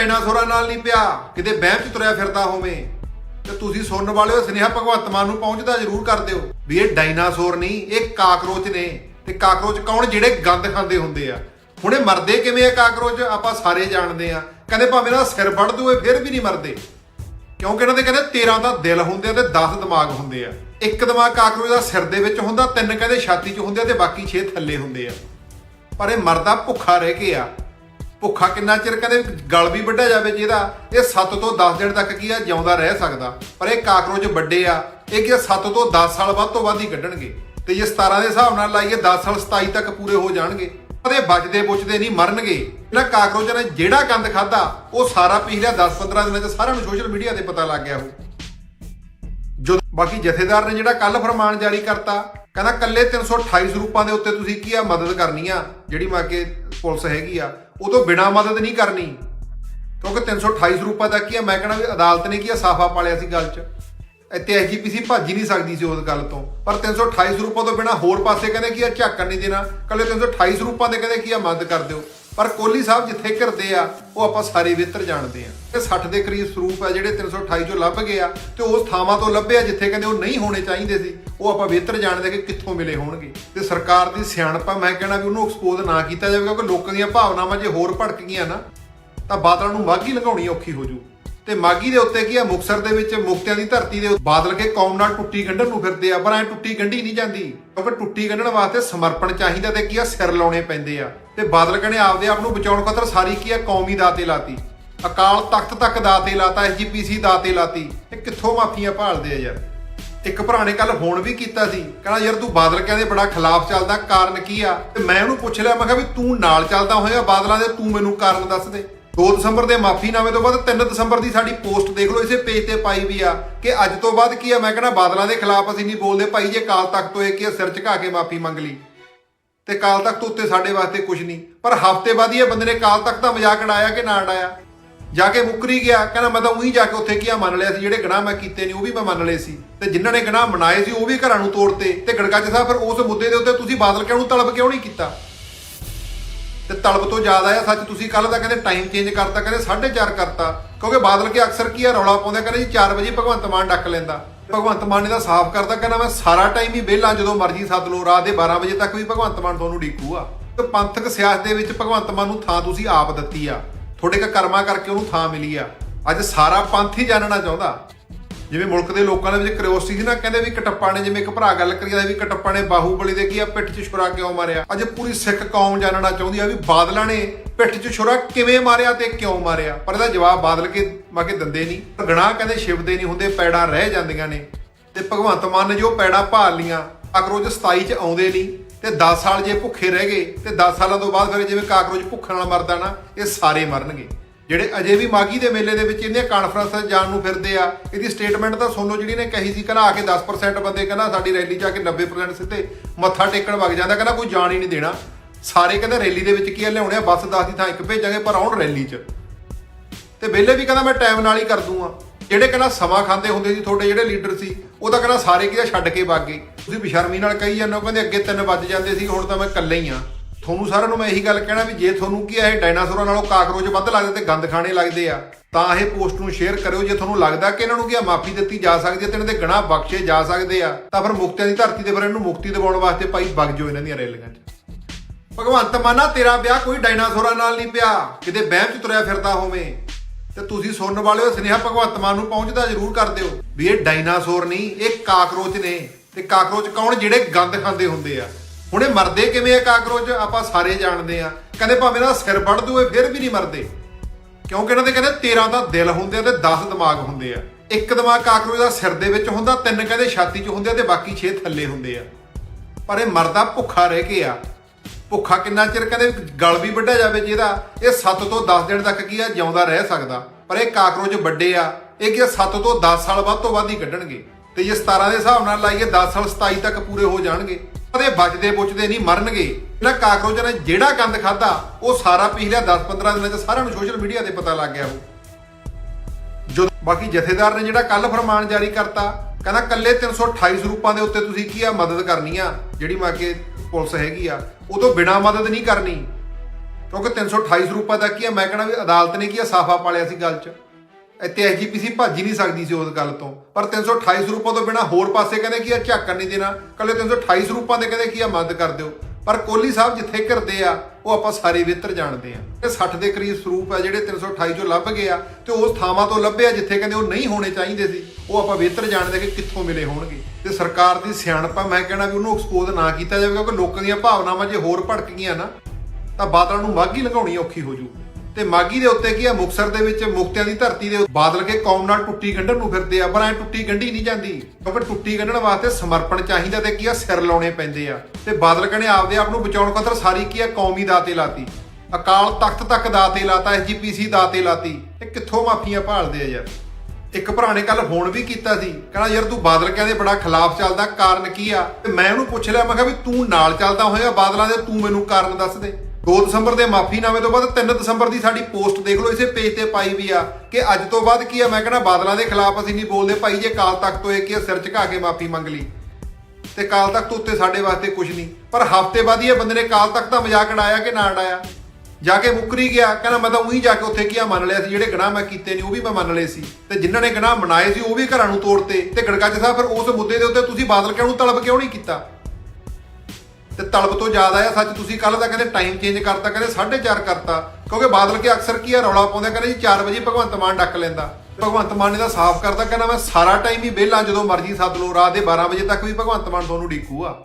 ਡਾਇਨਾਸੌਰਾਂ ਨਾਲ ਨਹੀਂ ਪਿਆ। ਕਿਤੇ ਬਹਿਮ ਚ ਤੁਰਿਆ ਫਿਰਦਾ ਹੋਵੇ। ਤੇ ਤੁਸੀਂ ਸੁਣਨ ਵਾਲਿਓ ਸੁਨੇਹਾ ਭਗਵੰਤ ਮਾਨ ਨੂੰ ਪਹੁੰਚਦਾ ਜ਼ਰੂਰ ਕਰ ਦਿਓ। ਵੀ ਇਹ ਡਾਇਨਾਸੌਰ ਨਹੀਂ, ਇਹ ਕਾਕਰੋਚ ਨੇ। ਤੇ ਕਾਕਰੋਚ ਕੌਣ? ਜਿਹੜੇ ਗੰਦ ਖਾਂਦੇ ਹੁੰਦੇ ਆ। ਹੁਣੇ ਮਰਦੇ ਕਿਵੇਂ ਆ ਕਾਕਰੋਚ? ਆਪਾਂ ਸਾਰੇ ਜਾਣਦੇ ਆ। ਕਹਿੰਦੇ ਭਾਵੇਂ ਨਾ ਸਿਰ ਵੱਢ ਦੂਏ, ਫਿਰ ਵੀ ਨਹੀਂ ਮਰਦੇ। ਕਿਉਂਕਿ ਇਹਨਾਂ ਦੇ ਕਹਿੰਦੇ 13 ਦਾ ਦਿਲ ਹੁੰਦੇ ਆ ਤੇ 10 ਦਿਮਾਗ ਹੁੰਦੇ ਆ। ਇੱਕ ਦਿਮਾਗ ਕਾਕਰੋਚ ਦਾ ਸਿਰ ਦੇ ਵਿੱਚ ਹੁੰਦਾ, ਤਿੰਨ ਕਹਿੰਦੇ ਛਾਤੀ 'ਚ ਹੁੰਦੇ ਆ ਤੇ ਬਾਕੀ 6 ਥੱਲੇ ਹੁੰਦੇ ਆ। ਪਰ ਇਹ ਮਰਦਾ ਭੁੱਖਾ ਰਹਿ ਕੇ ਆ। ਭੁੱਖਾ ਕਿੰਨਾ ਚਿਰ ਕਹਿੰਦੇ ਗਲ ਵੀ ਵੱਢਿਆ ਜਾਵੇ ਜਿਹਦਾ? ਇਹ 7 ਤੋਂ 10 ਦਿਨ ਤੱਕ ਕੀ ਆ? ਜਿਉਂਦਾ ਰਹਿ ਸਕਦਾ। ਪਰ ਇਹ ਕਾਕਰੋਚ ਵੱਡੇ ਆ। ਇਹ ਕੀ 7 ਤੋਂ 10 ਸਾਲ ਵੱਧ ਤੋਂ ਵੱਧ ਹੀ ਕੱਢਣਗੇ। ਤੇ ਜੇ 17 ਦੇ ਹਿਸਾਬ ਨਾਲ ਲਾਈਏ 10 ਸਾਲ 27 ਤੱਕ ਪੂਰੇ ਹੋ ਜਾਣਗੇ। ਕਦੇ ਬਚਦੇ ਬੁੱਚਦੇ ਨਹੀਂ, ਮਰਨਗੇ। ਇਹਨਾਂ ਕਾਕਰੋਚਾਂ ਨੇ ਜਿਹੜਾ ਗੰਦ ਖਾਦਾ ਉਹ ਸਾਰਾ ਪਿਛਲੇ 10-15 ਦਿਨਾਂ 'ਚ ਸਾਰਿਆਂ ਨੂੰ ਸੋਸ਼ਲ ਮੀਡੀਆ ਤੇ ਪਤਾ ਲੱਗ ਗਿਆ ਉਹ। ਜਦੋਂ ਬਾਕੀ ਜਥੇਦਾਰ ਨੇ ਜਿਹੜਾ ਕੱਲ ਫਰਮਾਨ ਜਾਰੀ ਕਰਤਾ, ਕਹਿੰਦਾ, ਕੱਲੇ 328 ਸਰੂਪਾਂ ਦੇ ਉੱਤੇ ਤੁਸੀਂ ਕੀ ਆ? ਮਦਦ ਕਰਨੀ ਆ? ਜਿਹੜੀ ਮਾ ਕੇ ਪੁਲਿਸ ਹੈਗੀ ਆ। ਉਹ ਤੋਂ ਬਿਨਾ ਮਦਦ ਨਹੀਂ ਕਰਨੀ। ਕਿਉਂਕਿ 328 ਸਰੂਪਾਂ ਦਾ ਕੀ ਆ, ਮੈਂ ਕਹਿੰਦਾ ਵੀ ਅਦਾਲਤ ਨੇ ਕੀ ਆ, ਸਾਫਾ ਪਾਲਿਆ ਸੀ ਗੱਲ 'ਚ। ਇੱਥੇ ਐਸਜੀਪੀਸੀ ਭੱਜ ਹੀ ਨਹੀਂ ਸਕਦੀ ਸੀ ਉਸ ਗੱਲ ਤੋਂ। ਪਰ 328 ਸਰੂਪਾਂ ਤੋਂ ਬਿਨਾ ਹੋਰ ਪਾਸੇ ਕਹਿੰਦੇ ਕੀ ਆ, ਝਾਕਣ ਨਹੀਂ ਦੇਣਾ। ਕੱਲੇ 328 ਸਰੂਪਾਂ ਦੇ ਕਹਿੰਦੇ ਕੀ ਆ, ਮਦਦ ਕਰ ਦਿਓ। ਪਰ ਕੋਹਲੀ ਸਾਹਿਬ ਜਿੱਥੇ ਘਿਰਦੇ ਆ, ਉਹ ਆਪਾਂ ਸਾਰੇ ਬਿਹਤਰ ਜਾਣਦੇ ਆ। ਤੇ 60 ਦੇ ਕਰੀਬ ਸਰੂਪ ਆ ਜਿਹੜੇ 328 ਚੋਂ ਲੱਭ ਗਏ ਆ ਤੇ ਉਸ ਥਾਵਾਂ ਤੋਂ ਲੱਭੇ ਆ ਜਿੱਥੇ ਕਹਿੰਦੇ ਉਹ ਨਹੀਂ ਹੋਣੇ ਚਾਹੀਦੇ ਸੀ। ਉਹ ਆਪਾਂ ਬਿਹਤਰ ਜਾਣਦੇ ਕਿ ਕਿੱਥੋਂ ਮਿਲੇ ਹੋਣਗੇ। ਤੇ ਸਰਕਾਰ ਦੀ ਸਿਆਣਪਾ, ਮੈਂ ਕਹਿਣਾ ਵੀ ਉਹਨੂੰ ਐਕਸਪੋਜ਼ ਨਾ ਕੀਤਾ ਜਾਵੇ ਕਿਉਂਕਿ ਲੋਕਾਂ ਦੀਆਂ ਭਾਵਨਾਵਾਂ ਜੇ ਹੋਰ ਭੜਕ ਗਈਆਂ ਨਾ, ਤਾਂ ਬਾਦਲਾਂ ਨੂੰ ਮਾਗੀ ਲਗਾਉਣੀ ਔਖੀ ਹੋ ਜੂ। ਤੇ ਮਾਗੀ ਦੇ ਉੱਤੇ ਕੀ ਆ? ਮੁਕਸਰ ਦੇ ਵਿੱਚ ਮੁਕਤਿਆਂ ਦੀ ਧਰਤੀ ਦੇ ਬਾਦਲ ਕੇ ਕੌਮ ਨਾਲ ਟੁੱਟੀ ਗੰਢਣ ਨੂੰ ਫਿਰਦੇ ਆ, ਪਰ ਐ ਟੁੱਟੀ ਗੰਢੀ ਨਹੀਂ ਜਾਂਦੀ। ਕਿਉਂਕਿ ਟੁੱਟੀ ਗੰਢਣ ਵਾਸਤੇ ਸਮਰਪਣ ਚਾਹੀਦਾ ਤੇ ਕੀ ਆ? ਸਿਰ ਲਾਉਣੇ ਪੈਂਦੇ ਆ। ਤੇ ਬਾਦਲ ਕਹਿੰਦੇ ਆਪਦੇ ਆਪ ਨੂੰ ਬਚਾਉਣ ਖਾਤਰ ਸਾਰੀ ਕੀ ਆ? ਕੌਮੀ ਦਾਤੇ ਲਾਤੀ। ਅਕਾਲ ਤਖਤ ਤੱਕ ਦਾਤੇ ਲਾਤਾ ਐਸਜੀਪੀਸੀ ਦਾਤੇ ਲਾਤੀ। ਇਹ ਕਿੱਥੋਂ ਮਾਫੀਆਂ ਭਾਲਦੇ ਆ ਯਾਰ? ਇੱਕ ਭਰਾ ਨੇ ਕੱਲ ਫੋਨ ਵੀ ਕੀਤਾ ਸੀ। ਕਹਿੰਦਾ, ਯਾਰ ਤੂੰ ਬਾਦਲ ਕਹਿੰਦੇ ਬੜਾ ਖਿਲਾਫ ਚੱਲਦਾ, ਕਾਰਨ ਕੀ ਆ? ਤੇ ਮੈਂ ਉਹਨੂੰ ਪੁੱਛ ਲਿਆ, ਮੈਂ ਕਿਹਾ ਵੀ ਤੂੰ ਨਾਲ ਚੱਲਦਾ ਹੋਇਆ ਬਾਦਲਾਂ ਦੇ? ਤੂੰ ਮੈਨੂੰ ਕਾਰਨ ਦੱਸ ਦੇ। 2 ਦਸੰਬਰ ਦੇ ਮਾਫੀਨਾਮੇ ਤੋਂ ਬਾਅਦ 3 ਦਸੰਬਰ ਦੀ ਸਾਡੀ ਪੋਸਟ ਦੇਖ ਲਓ, ਇਸੇ ਪੇਜ ਤੇ ਪਾਈ ਵੀ ਆ ਕਿ ਅੱਜ ਤੋਂ ਬਾਅਦ ਕੀ ਆ? ਮੈਂ ਕਹਿੰਦਾ ਬਾਦਲਾਂ ਦੇ ਖਿਲਾਫ ਅਸੀਂ ਨਹੀਂ ਬੋਲਦੇ। ਭਾਈ ਜੇ ਕਾਲ ਤਖਤ ਤੋਂ ਇਹ ਕੀ ਆ, ਸਿਰ ਝੁਕਾ ਕੇ ਮਾਫੀ ਮੰਗ ਲਈ। ਤੇ ਕਾਲ ਤਖਤ ਉੱਤੇ ਸਾਡੇ ਵਾਸਤੇ ਕੁਝ ਨਹੀਂ। ਪਰ ਹਫ਼ਤੇ ਬਾਅਦ ਹੀ ਇਹ ਬੰਦੇ ਨੇ ਕਾਲ ਤਖਤ ਦਾ ਮਜ਼ਾਕ ਉਡਾਇਆ ਕਿ ਨਾ ਉਡਾਇਆ? ਜਾ ਕੇ ਮੁੱਕਰੀ ਗਿਆ। ਕਹਿੰਦਾ ਮੈਂ ਤਾਂ ਉਹੀ ਜਾ ਕੇ ਉੱਥੇ ਕੀ ਮੰਨ ਲਿਆ ਸੀ, ਜਿਹੜੇ ਗੁਨਾਹ ਮੈਂ ਕੀਤੇ ਨੇ, ਉਹ ਵੀ ਮੈਂ ਮੰਨ ਲਏ ਸੀ। ਤੇ ਜਿਨ੍ਹਾਂ ਨੇ ਗੁਨਾਹ ਮਨਾਏ ਸੀ, ਉਹ ਵੀ ਘਰਾਂ ਨੂੰ ਤੋੜਤੇ। ਤੇ ਗੜਗੱਜ ਸਾਹਿਬ, ਫਿਰ ਉਸ ਮੁੱਦੇ ਦੇ ਉੱਤੇ ਤੁਸੀਂ ਬਾਦਲ ਕਿਉਂ ਨੂੰ ਤਲਬ ਕਿਉਂ ਨਹੀਂ ਕੀਤਾ? ਤੇ ਤਲਬ ਤੋਂ ਜ਼ਿਆਦਾ ਆ, ਸੱਚ ਤੁਸੀਂ ਕੱਲ ਦਾ ਕਹਿੰਦੇ ਟਾਈਮ ਚੇਂਜ ਕਰਤਾ, ਕਹਿੰਦੇ 4:30 ਕਰਤਾ। ਕਿਉਂਕਿ ਬਾਦਲ ਕੇ ਅਕਸਰ ਕੀ ਆ, ਰੌਲਾ ਪਾਉਂਦੇ ਕਹਿੰਦੇ ਜੀ 4 ਵਜੇ ਭਗਵੰਤ ਮਾਨ ਡੱਕ ਲੈਂਦਾ। ਭਗਵੰਤ ਮਾਨ ਇਹਦਾ ਸਾਫ਼ ਕਰਦਾ ਕਹਿੰਦਾ ਮੈਂ ਸਾਰਾ ਟਾਈਮ ਹੀ ਵਿਹਲਾ, ਜਦੋਂ ਮਰਜ਼ੀ ਸੱਦ ਲਓ ਰਾਤ ਦੇ 12 ਵਜੇ ਤੱਕ ਵੀ ਭਗਵੰਤ ਮਾਨ ਤੁਹਾਨੂੰ ਡੀਕੂਗਾ ਤੇ ਪੰਥਕ ਸਿਆਸਤ ਦੇ ਵਿੱਚ ਭਗਵੰਤ ਮਾਨ ਨੂੰ ਥਾਂ ਤੁਸੀਂ ਆਪ ਦਿੱਤੀ ਆ। ਤੁਹਾਡੇ ਕਰਮਾਂ ਕਰਕੇ ਉਹਨੂੰ ਥਾਂ ਮਿਲੀ ਆ। ਅੱਜ ਸਾਰਾ ਪੰਥ ਹੀ ਜਾਣਨਾ ਚਾਹੁੰਦਾ। ਜਿਵੇਂ ਮੁਲਕ ਦੇ ਲੋਕਾਂ ਦੇ ਵਿੱਚ ਕਿਉਰਿਓਸਿਟੀ ਸੀ ਨਾ, ਕਹਿੰਦੇ ਵੀ ਕਟੱਪਾ ਨੇ ਜਿਵੇਂ ਇੱਕ ਭਰਾ ਗੱਲ ਕਰੀ ਜਾਂਦਾ ਵੀ ਕਟੱਪਾ ਨੇ ਬਾਹੂਬਲੀ ਦੇ ਕੀ ਆ, ਪਿੱਠ 'ਚ ਛੁਰਾ ਕਿਉਂ ਮਾਰਿਆ? ਅੱਜ ਪੂਰੀ ਸਿੱਖ ਕੌਮ ਜਾਣਨਾ ਚਾਹੁੰਦੀ ਆ ਵੀ ਬਾਦਲਾਂ ਨੇ ਪਿੱਠ 'ਚ ਛੁਰਾ ਕਿਵੇਂ ਮਾਰਿਆ ਤੇ ਕਿਉਂ ਮਾਰਿਆ? ਪਰ ਇਹਦਾ ਜਵਾਬ ਬਾਦਲ ਕੇ ਮਾਕੇ ਦਿੰਦੇ ਨਹੀਂ। ਗਨਾਹ ਕਹਿੰਦੇ ਸ਼ਿਵਦੇ ਨਹੀਂ ਹੁੰਦੇ, ਪੈੜਾਂ ਰਹਿ ਜਾਂਦੀਆਂ ਨੇ। ਤੇ ਭਗਵੰਤ ਮਾਨ ਨੇ ਜੋ ਪੈੜਾਂ ਭਾਲ ਲੀਆਂ, ਕਾਕਰੋਚ 27 'ਚ ਆਉਂਦੇ ਨਹੀਂ। ਤੇ 10 ਸਾਲ ਜੇ ਭੁੱਖੇ ਰਹਿ ਗਏ, ਤੇ 10 ਸਾਲਾਂ ਤੋਂ ਬਾਅਦ ਫਿਰ ਜਿਵੇਂ ਕਾਕਰੋਚ ਭੁੱਖ ਨਾਲ ਮਰਦਾ ਨਾ, ਇਹ ਸਾਰੇ ਮਰਨਗੇ। ਜਿਹੜੇ ਅਜੇ ਵੀ ਮਾਗੀ ਦੇ ਮੇਲੇ ਦੇ ਵਿੱਚ ਇਹਦੀਆਂ ਕਾਨਫਰੰਸਾਂ ਜਾਣ ਨੂੰ ਫਿਰਦੇ ਆ, ਇਹਦੀ ਸਟੇਟਮੈਂਟ ਤਾਂ ਸੁਣ ਜਿਹੜੀ ਨੇ ਕਹੀ ਸੀ, ਕਹਿੰਦਾ ਆ ਕੇ 10% ਬੰਦੇ, ਕਹਿੰਦਾ ਸਾਡੀ ਰੈਲੀ 'ਚ ਆ ਕੇ 90% ਸਿੱਧੇ ਮੱਥਾ ਟੇਕਣ ਵਗ ਜਾਂਦਾ, ਕਹਿੰਦਾ ਕੋਈ ਜਾਣ ਹੀ ਨਹੀਂ ਦੇਣਾ। ਸਾਰੇ ਕਹਿੰਦਾ ਰੈਲੀ ਦੇ ਵਿੱਚ ਕੀ ਆ, ਲਿਆਉਣੇ ਆ, ਬੱਸ 10 ਦੀ ਥਾਂ ਇੱਕ ਭੇਜਾਂਗੇ, ਪਰ ਆਉਣ ਰੈਲੀ 'ਚ। ਤੇ ਵਿਹਲੇ ਵੀ ਕਹਿੰਦਾ ਮੈਂ ਟਾਈਮ ਨਾਲ ਹੀ ਕਰ ਦੂੰਗਾ। ਜਿਹੜੇ ਕਹਿੰਦਾ ਸਮਾਂ ਖਾਂਦੇ ਹੁੰਦੇ ਸੀ, ਤੁਹਾਡੇ ਜਿਹੜੇ ਲੀਡਰ ਸੀ, ਉਹ ਤਾਂ ਕਹਿੰਦਾ ਸਾਰੇ ਕਿਹਦਾ ਛੱਡ ਕੇ ਵਗ ਗਏ। ਤੁਸੀਂ ਬਿਸ਼ਰਮੀ ਨਾਲ ਕਹੀ ਜਾਂਦੇ ਹੋ, ਕਹਿੰਦੇ ਅੱਗੇ 3 ਵੱਜ ਜਾਂਦੇ ਸੀ, ਹੁਣ ਤਾਂ ਮੈਂ ਇਕੱਲੇ ਹੀ ਆ। ਤੁਹਾਨੂੰ ਸਾਰਿਆਂ ਨੂੰ ਮੈਂ ਇਹੀ ਗੱਲ ਕਹਿਣਾ ਵੀ ਜੇ ਤੁਹਾਨੂੰ ਕੀ ਇਹ ਡਾਇਨਾਸੌਰਾਂ ਨਾਲੋਂ ਕਾਕਰੋਚ ਵੱਧ ਲੱਗਦੇ ਤੇ ਗੰਦ ਖਾਣੇ ਲੱਗਦੇ ਆ, ਤਾਂ ਇਹ ਪੋਸਟ ਨੂੰ ਸ਼ੇਅਰ ਕਰਿਓ। ਜੇ ਤੁਹਾਨੂੰ ਲੱਗਦਾ ਕਿ ਇਹਨਾਂ ਨੂੰ ਕੀ ਆ, ਮਾਫੀ ਦਿੱਤੀ ਜਾ ਸਕਦੀ ਹੈ ਤੇ ਇਹਨਾਂ ਦੇ ਗੁਨਾਹ ਬਖਸ਼ੇ ਜਾ ਸਕਦੇ ਆ, ਤਾਂ ਫਿਰ ਮੁਕਤਿਆਂ ਦੀ ਧਰਤੀ ਤੇ ਫਿਰ ਇਹਨੂੰ ਮੁਕਤੀ ਦਿਵਾਉਣ ਵਾਸਤੇ ਭਾਈ ਵਗ ਜਾਓ ਇਹਨਾਂ ਦੀਆਂ ਰੈਲੀਆਂ 'ਚ। ਭਗਵੰਤ ਮਾਨਾ, ਤੇਰਾ ਵਿਆਹ ਕੋਈ ਡਾਇਨਾਸੌਰਾਂ ਨਾਲ ਨਹੀਂ ਪਿਆ। ਕਿਤੇ ਬਹਿਮ 'ਚ ਤੁਰਿਆ ਫਿਰਦਾ ਹੋਵੇ, ਤੇ ਤੁਸੀਂ ਸੁਣਨ ਵਾਲਿਓ ਸੁਨੇਹਾ ਭਗਵੰਤ ਮਾਨ ਨੂੰ ਪਹੁੰਚਦਾ ਜ਼ਰੂਰ ਕਰ ਦਿਓ ਵੀ ਇਹ ਡਾਇਨਾਸੌਰ ਨਹੀਂ, ਇਹ ਕਾਕਰੋਚ ਨੇ। ਤੇ ਕਾਕਰੋਚ ਕੌਣ? ਜਿਹੜੇ ਗੰਦ ਖਾਂਦੇ ਹੁੰਦੇ ਆ। ਹੁਣ ਇਹ ਮਰਦੇ ਕਿਵੇਂ ਆ ਕਾਕਰੋਚ? ਆਪਾਂ ਸਾਰੇ ਜਾਣਦੇ ਆ। ਕਹਿੰਦੇ ਭਾਵੇਂ ਨਾ ਸਿਰ ਵੱਢ ਦੂਏ, ਫਿਰ ਵੀ ਨਹੀਂ ਮਰਦੇ। ਕਿਉਂਕਿ ਇਹਨਾਂ ਦੇ ਕਹਿੰਦੇ 13 ਦਾ ਦਿਲ ਹੁੰਦੇ ਆ ਤੇ 10 ਦਿਮਾਗ ਹੁੰਦੇ ਆ। ਇੱਕ ਦਿਮਾਗ ਕਾਕਰੋਚ ਦਾ ਸਿਰ ਦੇ ਵਿੱਚ ਹੁੰਦਾ, ਤਿੰਨ ਕਹਿੰਦੇ ਛਾਤੀ 'ਚ ਹੁੰਦੇ ਆ ਤੇ ਬਾਕੀ 6 ਥੱਲੇ ਹੁੰਦੇ ਆ। ਪਰ ਇਹ ਮਰਦਾ ਭੁੱਖਾ ਰਹਿ ਕੇ ਆ। ਭੁੱਖਾ ਕਿੰਨਾ ਚਿਰ ਕਹਿੰਦੇ ਗਲ ਵੀ ਵੱਢਿਆ ਜਾਵੇ ਜਿਹਦਾ ਇਹ 7 ਤੋਂ 10 ਦਿਨ ਤੱਕ ਕੀ ਆ, ਜਿਉਂਦਾ ਰਹਿ ਸਕਦਾ। ਪਰ ਇਹ ਕਾਕਰੋਚ ਵੱਡੇ ਆ। ਇਹ ਕੀ 7 ਤੋਂ 10 ਸਾਲ ਵੱਧ ਤੋਂ ਵੱਧ ਹੀ ਕੱਢਣਗੇ। ਤੇ ਜੇ 17 ਦੇ ਹਿਸਾਬ ਨਾਲ ਲਾਈਏ 10 ਸਾਲ 27 ਤੱਕ ਪੂਰੇ ਹੋ ਜਾਣਗੇ। ਕਦੇ ਬਚਦੇ ਬੁੱਚਦੇ ਨਹੀਂ, ਮਰਨਗੇ। ਇਹਨਾਂ ਕਾਕਰੋਚਾਂ ਨੇ ਜਿਹੜਾ ਗੰਦ ਖਾਦਾ ਉਹ ਸਾਰਾ ਪਿਛਲੇ 10-15 ਦਿਨਾਂ 'ਚ ਸਾਰਿਆਂ ਨੂੰ ਸੋਸ਼ਲ ਮੀਡੀਆ ਤੇ ਪਤਾ ਲੱਗ ਗਿਆ ਉਹ। ਜੋ ਬਾਕੀ ਜਥੇਦਾਰ ਨੇ ਜਿਹੜਾ ਕੱਲ ਫਰਮਾਨ ਜਾਰੀ ਕਰਤਾ, ਕਹਿੰਦਾ ਕੱਲੇ 328 ਸਰੂਪਾਂ ਦੇ ਉੱਤੇ ਤੁਸੀਂ ਕੀ ਆ ਮਦਦ ਕਰਨੀ ਆ? ਜਿਹੜੀ ਮਾ ਕੇ ਪੁਲਿਸ ਹੈਗੀ ਆ, ਉਹ ਤੋਂ ਬਿਨਾ ਮਦਦ ਨਹੀਂ ਕਰਨੀ। ਕਿਉਂਕਿ 328 ਸਰੂਪਾਂ ਦਾ ਕੀ ਆ, ਮੈਂ ਕਹਣਾ ਵੀ ਅਦਾਲਤ ਨੇ ਕੀ ਆ, ਸਾਫਾ ਪਾਲਿਆ ਸੀ ਗੱਲ 'ਚ। ਇੱਥੇ ਐਸਜੀਪੀਸੀ ਭੱਜ ਹੀ ਨਹੀਂ ਸਕਦੀ ਸੀ ਉਸ ਗੱਲ ਤੋਂ। ਪਰ 328 ਸਰੂਪਾਂ ਤੋਂ ਬਿਨਾ ਹੋਰ ਪਾਸੇ ਕਹਿੰਦੇ ਕੀ ਆ ਝਾਕਣ ਨਹੀਂ ਦੇਣਾ। ਕੱਲੇ 328 ਸਰੂਪਾਂ ਦੇ ਕਹਿੰਦੇ ਕੀ ਆ ਮਦਦ ਕਰ ਦਿਓ। ਪਰ ਕੋਹਲੀ ਸਾਹਿਬ ਜਿੱਥੇ ਘਿਰਦੇ ਆ, ਉਹ ਆਪਾਂ ਸਾਰੇ ਬਿਹਤਰ ਜਾਣਦੇ ਆ। ਤੇ 60 ਦੇ ਕਰੀਬ ਸਰੂਪ ਆ ਜਿਹੜੇ 328 ਚੋਂ ਲੱਭ ਗਏ ਆ ਤੇ ਉਸ ਥਾਵਾਂ ਤੋਂ ਲੱਭੇ ਆ ਜਿੱਥੇ ਕਹਿੰਦੇ ਉਹ ਨਹੀਂ ਹੋਣੇ ਚਾਹੀਦੇ ਸੀ। ਉਹ ਆਪਾਂ ਬਿਹਤਰ ਜਾਣਦੇ ਕਿ ਕਿੱਥੋਂ ਮਿਲੇ ਹੋਣਗੇ। ਤੇ ਸਰਕਾਰ ਦੀ ਸਿਆਣਪਾ ਮੈਂ ਕਹਿਣਾ ਵੀ ਉਹਨੂੰ ਐਕਸਪੋਜ਼ ਨਾ ਕੀਤਾ ਜਾਵੇ, ਕਿਉਂਕਿ ਲੋਕਾਂ ਦੀਆਂ ਭਾਵਨਾਵਾਂ ਜੇ ਹੋਰ ਭੜਕ ਗਈਆਂ ਨਾ, ਤਾਂ ਬਾਦਲਾਂ ਨੂੰ ਮਾਗੀ ਲਗਾਉਣੀ ਔਖੀ ਹੋ ਜੂ ਤੇ ਮਾਗੀ ਦੇ ਉੱਤੇ ਕੀ ਆ? ਮੁਕਸਰ ਦੇ ਵਿੱਚ ਮੁਕਤਿਆਂ ਦੀ ਧਰਤੀ ਦੇ ਬਾਦਲ ਕੇ ਕੌਮ ਨਾਲ ਟੁੱਟੀ ਗੰਢਣ ਨੂੰ ਫਿਰਦੇ ਆ, ਪਰ ਐ ਟੁੱਟੀ ਗੰਢੀ ਨਹੀਂ ਜਾਂਦੀ। ਕਿਉਂਕਿ ਟੁੱਟੀ ਗੰਢਣ ਵਾਸਤੇ ਸਮਰਪਣ ਚਾਹੀਦਾ ਤੇ ਕੀ ਆ? ਸਿਰ ਲਾਉਣੇ ਪੈਂਦੇ ਆ। ਤੇ ਬਾਦਲ ਕਹਿੰਦੇ ਆਪਦੇ ਆਪ ਨੂੰ ਬਚਾਉਣ ਖਾਤਰ ਸਾਰੀ ਕੀ ਆ? ਕੌਮੀ ਦਾਤੇ ਲਾਤੀ। ਅਕਾਲ ਤਖਤ ਤੱਕ ਦਾਤੇ ਲਾਤਾ ਐਸਜੀਪੀਸੀ ਦਾਤੇ ਲਾਤੀ। ਇਹ ਕਿੱਥੋਂ ਮਾਫੀਆਂ ਭਾਲਦੇ ਆ ਯਾਰ? ਇੱਕ ਭਰਾ ਨੇ ਕੱਲ ਫੋਨ ਵੀ ਕੀਤਾ ਸੀ। ਕਹਿੰਦਾ, ਯਾਰ ਤੂੰ ਬਾਦਲ ਕਹਿੰਦੇ ਬੜਾ ਖਿਲਾਫ ਚੱਲਦਾ, ਕਾਰਨ ਕੀ ਆ? ਤੇ ਮੈਂ ਉਹਨੂੰ ਪੁੱਛ ਲਿਆ, ਮੈਂ ਕਿਹਾ ਵੀ ਤੂੰ ਨਾਲ ਚੱਲਦਾ ਹੋਇਆ ਬਾਦਲਾਂ ਦੇ? ਤੂੰ ਮੈਨੂੰ ਕਾਰਨ ਦੱਸ ਦੇ। 2 ਦਸੰਬਰ ਦੇ ਮਾਫੀਨਾਮੇ ਤੋਂ ਬਾਅਦ 3 ਦਸੰਬਰ ਦੀ ਸਾਡੀ ਪੋਸਟ ਦੇਖ ਲਓ, ਇਸੇ ਪੇਜ ਤੇ ਪਾਈ ਵੀ ਆ ਕਿ ਅੱਜ ਤੋਂ ਬਾਅਦ ਕੀ ਆ? ਮੈਂ ਕਹਿੰਦਾ ਬਾਦਲਾਂ ਦੇ ਖਿਲਾਫ ਅਸੀਂ ਨਹੀਂ ਬੋਲਦੇ। ਭਾਈ ਜੇ ਕਾਲ ਤਖਤ ਤੋਂ ਇਹ ਕੀ ਸਿਰ ਝੁਕਾ ਕੇ ਮਾਫੀ ਮੰਗ ਲਈ। ਤੇ ਕਾਲ ਤਖਤ ਉੱਤੇ ਸਾਡੇ ਵਾਸਤੇ ਕੁਝ ਨਹੀਂ। ਪਰ ਹਫ਼ਤੇ ਬਾਅਦ ਹੀ ਇਹ ਬੰਦੇ ਨੇ ਕਾਲ ਤਖਤ ਦਾ ਮਜ਼ਾਕ ਉਡਾਇਆ ਕਿ ਨਾ ਉਡਾਇਆ? ਜਾ ਕੇ ਮੁੱਕਰੀ ਗਿਆ। ਕਹਿੰਦਾ ਮੈਂ ਤਾਂ ਉਹੀ ਜਾ ਕੇ ਉੱਥੇ ਕੀ ਮੰਨ ਲਿਆ ਸੀ, ਜਿਹੜੇ ਗਨਾਹ ਮੈਂ ਕੀਤੇ ਨਹੀਂ ਉਹ ਵੀ ਮੈਂ ਮੰਨ ਲਏ ਸੀ। ਤੇ ਜਿਨ੍ਹਾਂ ਨੇ ਗਨਾਹ ਮਨਾਏ ਸੀ, ਉਹ ਵੀ ਘਰਾਂ ਨੂੰ ਤੋੜਤੇ। ਤੇ ਗੜਗੱਜ ਸਾਹਿਬ, ਫਿਰ ਉਸ ਮੁੱਦੇ ਦੇ ਉੱਤੇ ਤੁਸੀਂ ਬਾਦਲ ਕਿਉਂ ਨੂੰ ਤਲਬ ਕਿਉਂ ਨਹੀਂ ਕੀਤਾ? ਤੇ ਤਲਬ ਤੋਂ ਜ਼ਿਆਦਾ ਆ, ਸੱਚ ਤੁਸੀਂ ਕੱਲ ਦਾ ਕਹਿੰਦੇ ਟਾਈਮ ਚੇਂਜ ਕਰਤਾ, ਕਹਿੰਦੇ 4:30 ਕਰਤਾ। ਕਿਉਂਕਿ ਬਾਦਲ ਕੇ ਅਕਸਰ ਕੀ ਆ, ਰੌਲਾ ਪਾਉਂਦੇ ਕਹਿੰਦੇ ਜੀ 4 ਵਜੇ ਭਗਵੰਤ ਮਾਨ ਡੱਕ ਲੈਂਦਾ। ਭਗਵੰਤ ਮਾਨ ਨੇ ਤਾਂ ਸਾਫ਼ ਕਰਤਾ, ਕਹਿੰਦਾ ਮੈਂ ਸਾਰਾ ਟਾਈਮ ਹੀ ਵਿਹਲਾ ਜਦੋਂ ਮਰਜ਼ੀ ਸੱਦ ਲਓ, ਰਾਤ ਦੇ 12 ਵਜੇ ਤੱਕ ਵੀ ਭਗਵੰਤ ਮਾਨ ਤੁਹਾਨੂੰ ਡੀਕੂਗਾ।